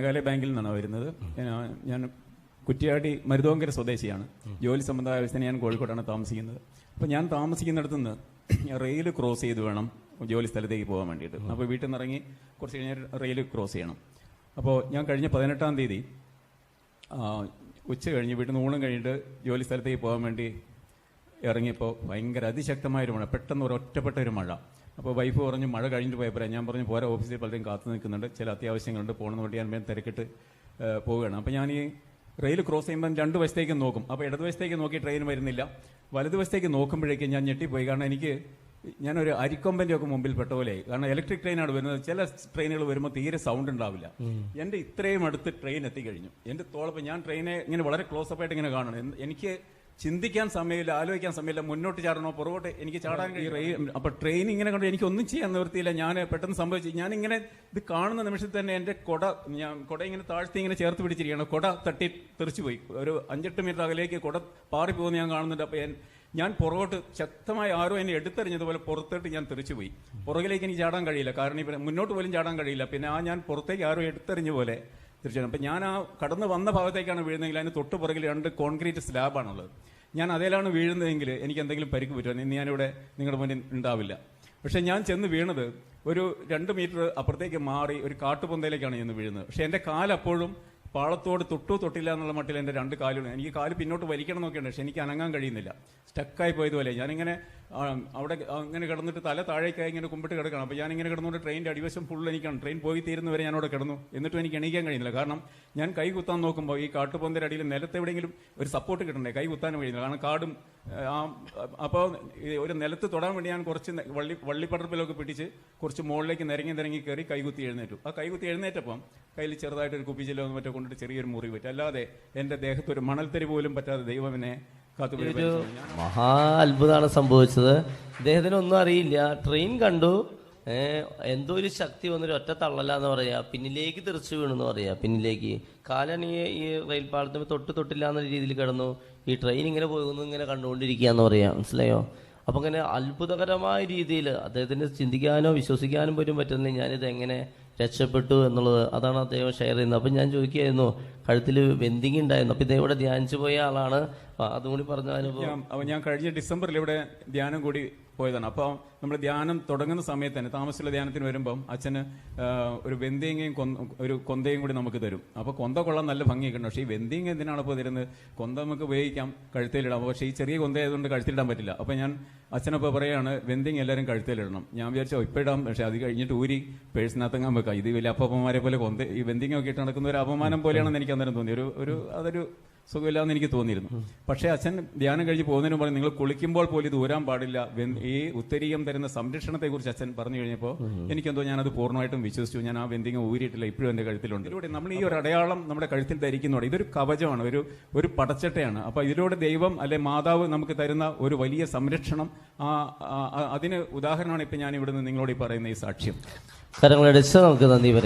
മേഘാലയ ബാങ്കിൽ നിന്നാണ് വരുന്നത്. ഞാൻ- കുറ്റിയാടി മരുതോങ്കര സ്വദേശിയാണ്. ജോലി സംബന്ധമായ ആവശ്യത്തിന് ഞാൻ കോഴിക്കോടാണ് താമസിക്കുന്നത്. അപ്പോൾ ഞാൻ താമസിക്കുന്നിടത്ത് നിന്ന് റെയിൽ ക്രോസ് ചെയ്ത് വേണം ജോലി സ്ഥലത്തേക്ക് പോകാൻ വേണ്ടിയിട്ട്. അപ്പോൾ വീട്ടിൽ നിന്ന് ഇറങ്ങി കുറച്ച് കഴിഞ്ഞാൽ റെയിൽ ക്രോസ് ചെയ്യണം. അപ്പോൾ ഞാൻ കഴിഞ്ഞ പതിനെട്ടാം തീയതി ഉച്ച കഴിഞ്ഞ് വീട്ടിൽ നിന്ന് ഊണം കഴിഞ്ഞിട്ട് ജോലി സ്ഥലത്തേക്ക് പോകാൻ വേണ്ടി ഇറങ്ങിയപ്പോൾ ഭയങ്കര അതിശക്തമായ ഒരു മഴ. പെട്ടെന്ന് ഒരു ഒറ്റപ്പെട്ട ഒരു മഴ. അപ്പോൾ വൈഫ് പറഞ്ഞു മഴ കഴിഞ്ഞിട്ട് പോയപ്പോൾ ഞാൻ പറഞ്ഞു പോരാ ഓഫീസിൽ പലരും കാത്തു നിൽക്കുന്നുണ്ട്. ചില അത്യാവശ്യങ്ങളുണ്ട്. പോകണമെന്ന് വേണ്ടി ഞാൻ വേഗം തിരക്കിട്ട് പോവുകയാണ്. അപ്പോൾ ഞാൻ ഈ റെയിൽ ക്രോസ് ചെയ്യുമ്പോൾ രണ്ട് വശത്തേക്ക് നോക്കും. അപ്പോൾ ഇടതുവശത്തേക്ക് നോക്കി ട്രെയിൻ വരുന്നില്ല. വലതുവശത്തേക്ക് നോക്കുമ്പോഴേക്കും ഞാൻ ഞെട്ടിപ്പോയി. കാരണം എനിക്ക് ഞാനൊരു അരിക്കൊമ്പന്റെ ഒക്കെ മുമ്പിൽ പെട്ട പോലെയായി. കാരണം ഇലക്ട്രിക് ട്രെയിനാണ് വരുന്നത്. ചില ട്രെയിനുകൾ വരുമ്പോൾ തീരെ സൗണ്ട് ഉണ്ടാവില്ല. എന്റെ ഇത്രയും അടുത്ത് ട്രെയിൻ എത്തിക്കഴിഞ്ഞു. എന്റെ തോളപ്പം ഞാൻ ട്രെയിനെ ഇങ്ങനെ വളരെ ക്ലോസ് അപ്പ് ആയിട്ട് ഇങ്ങനെ കാണണം. എനിക്ക് ചിന്തിക്കാൻ സമയമില്ല ആലോചിക്കാൻ സമയമില്ല മുന്നോട്ട് ചാടണോ പുറകോട്ട്? എനിക്ക് ചാടാൻ ഈ റെയിൽ അപ്പൊ ട്രെയിൻ ഇങ്ങനെ കണ്ടു എനിക്ക് ഒന്നും ചെയ്യാൻ നിവൃത്തിയില്ല. ഞാൻ പെട്ടെന്ന് സംഭവിച്ചു. ഞാൻ ഇങ്ങനെ ഇത് കാണുന്ന നിമിഷത്തിൽ തന്നെ എന്റെ കൊട ഞാൻ കൊട ഇങ്ങനെ താഴ്ത്തി ഇങ്ങനെ ചേർത്ത് പിടിച്ചിരിക്കുകയാണ്. കൊട തട്ടി തെറിച്ചു പോയി. ഒരു അഞ്ചെട്ട് മീറ്റർ അകലേക്ക് കൊട പാറി പോകുന്ന ഞാൻ കാണുന്നുണ്ട്. അപ്പൊ ഞാൻ- ഞാൻ പുറകോട്ട് ശക്തമായി ആരോ എന്നെ എടുത്തെറിഞ്ഞതുപോലെ പുറത്തോട്ട് ഞാൻ തെറിച്ചു പോയി. പുറകിലേക്ക് എനിക്ക് ചാടാൻ കഴിയില്ല. കാരണം ഇപ്പം മുന്നോട്ട് പോലും ചാടാൻ കഴിയില്ല. പിന്നെ ആ ഞാൻ പുറത്തേക്ക് ആരോ എടുത്തെറിഞ്ഞ പോലെ തീർച്ചയായും. അപ്പം ഞാൻ ആ കടന്ന് വന്ന ഭാഗത്തേക്കാണ് വീഴുന്നതെങ്കിൽ അതിന് തൊട്ട് പുറകിൽ രണ്ട് കോൺക്രീറ്റ് സ്ലാബാണുള്ളത്. ഞാൻ അതേലാണ് വീഴുന്നതെങ്കിൽ എനിക്ക് എന്തെങ്കിലും പരിക്ക് പറ്റുമോ? ഇന്ന് ഞാനിവിടെ നിങ്ങളുടെ മുന്നിൽ ഉണ്ടാവില്ല. പക്ഷേ ഞാൻ ചെന്ന് വീണത് ഒരു രണ്ട് മീറ്റർ അപ്പുറത്തേക്ക് മാറി ഒരു കാട്ടുപൊന്തയിലേക്കാണ് ചെന്ന് വീഴുന്നത്. പക്ഷേ എന്റെ കാലപ്പോഴും പാളത്തോട് തൊട്ടു തൊട്ടില്ല എന്നുള്ള മട്ടിൽ എന്റെ രണ്ട് കാലുകൾ എനിക്ക് കാൽ പിന്നോട്ട് വലിക്കണം എന്നൊക്കെയുണ്ട് പക്ഷെ എനിക്ക് അനങ്ങാൻ കഴിയുന്നില്ല. സ്റ്റക്കായി പോയതുപോലെ. ഞാനിങ്ങനെ അവിടെ അങ്ങനെ കിടന്നിട്ട് തല താഴേക്കായി ഇങ്ങനെ കുമ്പിട്ട് കിടക്കണം. അപ്പോൾ ഞാനിങ്ങനെ കിടന്നുകൊണ്ട് ട്രെയിനിന്റെ അടിവശം ഫുൾ എനിക്കാണ്. ട്രെയിൻ പോയി തീരുന്നവരെ ഞാൻ അവിടെ കിടന്നു. എന്നിട്ടും എനിക്ക് എണീക്കാൻ കഴിയുന്നില്ല. കാരണം ഞാൻ കൈ കുത്താൻ നോക്കുമ്പോൾ ഈ കാട്ടുപോന്തരടിയിൽ നിലത്തെവിടെയെങ്കിലും നിലത്ത് ഒരു സപ്പോർട്ട് കിട്ടണ്ടേ? കൈ കുത്താനും കഴിയുന്നില്ല. കാരണം കാടും അപ്പോൾ ഒരു നിലത്ത് തൊടാൻ വേണ്ടി ഞാൻ കുറച്ച് വള്ളി വള്ളിപ്പടർപ്പിലൊക്കെ പിടിച്ച് കുറച്ച് മുകളിലേക്ക് നിരങ്ങി നിരങ്ങി കയറി കൈകുത്തി എഴുന്നേറ്റു. ആ കൈകുത്തി എഴുന്നേറ്റപ്പം കയ്യിൽ ചെറുതായിട്ടൊരു കുപ്പിച്ചിലോ മറ്റോ കൊണ്ടിട്ട് ചെറിയൊരു മുറി പറ്റും. അല്ലാതെ എന്റെ ദേഹത്ത് ഒരു മണൽത്തരി പോലും പറ്റാതെ ദൈവം എന്നെ മഹാ അത്ഭുതമാണ് സംഭവിച്ചത്. ഇദ്ദേഹത്തിന് ഒന്നും അറിയില്ല. ട്രെയിൻ കണ്ടു. എന്തോ ഒരു ശക്തി വന്നൊരു ഒറ്റ തള്ളലാന്ന് പറയാ. പിന്നിലേക്ക് തെറിച്ചു വീണെന്ന് പറയാ. പിന്നിലേക്ക്. കാലാണ് ഈ റെയിൽ പാളത്തിന് തൊട്ട് തൊട്ടില്ല എന്ന രീതിയിൽ കിടന്നു. ഈ ട്രെയിൻ ഇങ്ങനെ പോകുന്നു ഇങ്ങനെ കണ്ടുകൊണ്ടിരിക്കുകയെന്ന് പറയാ. മനസ്സിലായോ? അപ്പൊ അങ്ങനെ അത്ഭുതകരമായ രീതിയിൽ അദ്ദേഹത്തിന് ചിന്തിക്കാനോ വിശ്വസിക്കാനും പോലും പറ്റുന്നില്ല. ഞാനിത് എങ്ങനെ രക്ഷപ്പെട്ടു എന്നുള്ളത്. അതാണ് അദ്ദേഹം ഷെയർ ചെയ്യുന്നത്. അപ്പം ഞാൻ ചോദിക്കുകയായിരുന്നു കഴുത്തിൽ വെന്തിങ് ഉണ്ടായിരുന്നു. അപ്പം ഇതേ ഇവിടെ ധ്യാനിച്ചു പോയ ആളാണ് അതും കൂടി പറഞ്ഞ അനുഭവം. ഞാൻ ഞാൻ കഴിഞ്ഞ ഡിസംബറിൽ ഇവിടെ ധ്യാനം കൂടി പോയതാണ്. അപ്പോൾ നമ്മൾ ധ്യാനം തുടങ്ങുന്ന സമയത്ത് തന്നെ താമസിച്ചുള്ള ധ്യാനത്തിന് വരുമ്പം അച്ഛന് ഒരു വെന്തേങ്ങയും ഒരു കൊന്തയും കൂടി നമുക്ക് തരും. അപ്പോൾ കൊന്ത കൊള്ളാൻ നല്ല ഭംഗിയൊക്കെ കിട്ടണം പക്ഷേ ഈ വെന്തേങ്ങ എന്തിനാണ് ഇപ്പോൾ തരുന്നത്? കൊന്ത നമുക്ക് ഉപയോഗിക്കാം കഴുത്തിലിടാം. പക്ഷേ ഈ ചെറിയ കൊന്ത ആയതുകൊണ്ട് കഴുത്തിലിടാൻ പറ്റില്ല. അപ്പോൾ ഞാൻ അച്ഛനപ്പോൾ പറയാണ് വെന്തേങ്ങ എല്ലാവരും കഴുത്തിലിടണം. ഞാൻ വിചാരിച്ചു ഇപ്പോൾ ഇടാം. പക്ഷേ അത് കഴിഞ്ഞിട്ട് ഊരി പേഴ്സിനകത്തങ്ങാൻ വെക്കാം ഇത് വലിയ അപ്പമാരെ പോലെ കൊന്ത ഈ വെന്തേങ്ങ ഒക്കെ ഇട്ട് നടക്കുന്ന ഒരു അപമാനം പോലെയാണെന്ന് എനിക്ക് അന്നേരം തോന്നി. ഒരു ഒരു അതൊരു സുഖമില്ലാന്ന് എനിക്ക് തോന്നിയിരുന്നു. പക്ഷേ അച്ഛൻ ധ്യാനം കഴിഞ്ഞ് പോകുന്നതിന് മുമ്പ് നിങ്ങൾ കുളിക്കുമ്പോൾ പോലും ഊരാൻ പാടില്ല. ഈ ഉത്തരീയം തരുന്ന സംരക്ഷണത്തെ കുറിച്ച് അച്ഛൻ പറഞ്ഞു കഴിഞ്ഞപ്പോൾ എനിക്കെന്തോ ഞാനത് പൂർണമായിട്ടും വിശ്വസിച്ചു. ഞാൻ ആ വെന്തിങ്ങ ഊരിയിട്ടില്ല. ഇപ്പോഴും എന്റെ കഴുത്തിലുണ്ട് ഇതിലൂടെ നമ്മൾ ഈ ഒരു അടയാളം നമ്മുടെ കഴുത്തിൽ ധരിക്കുന്നുണ്ട്. ഇതൊരു കവചമാണ്. ഒരു ഒരു പടച്ചട്ടയാണ്. അപ്പൊ ഇതിലൂടെ ദൈവം അല്ലെ മാതാവ് നമുക്ക് തരുന്ന ഒരു വലിയ സംരക്ഷണം. അതിന് ഉദാഹരണമാണ് ഇപ്പൊ ഞാൻ ഇവിടുന്ന് നിങ്ങളോട് ഈ പറയുന്ന ഈ സാക്ഷ്യം. നമുക്ക് നന്ദി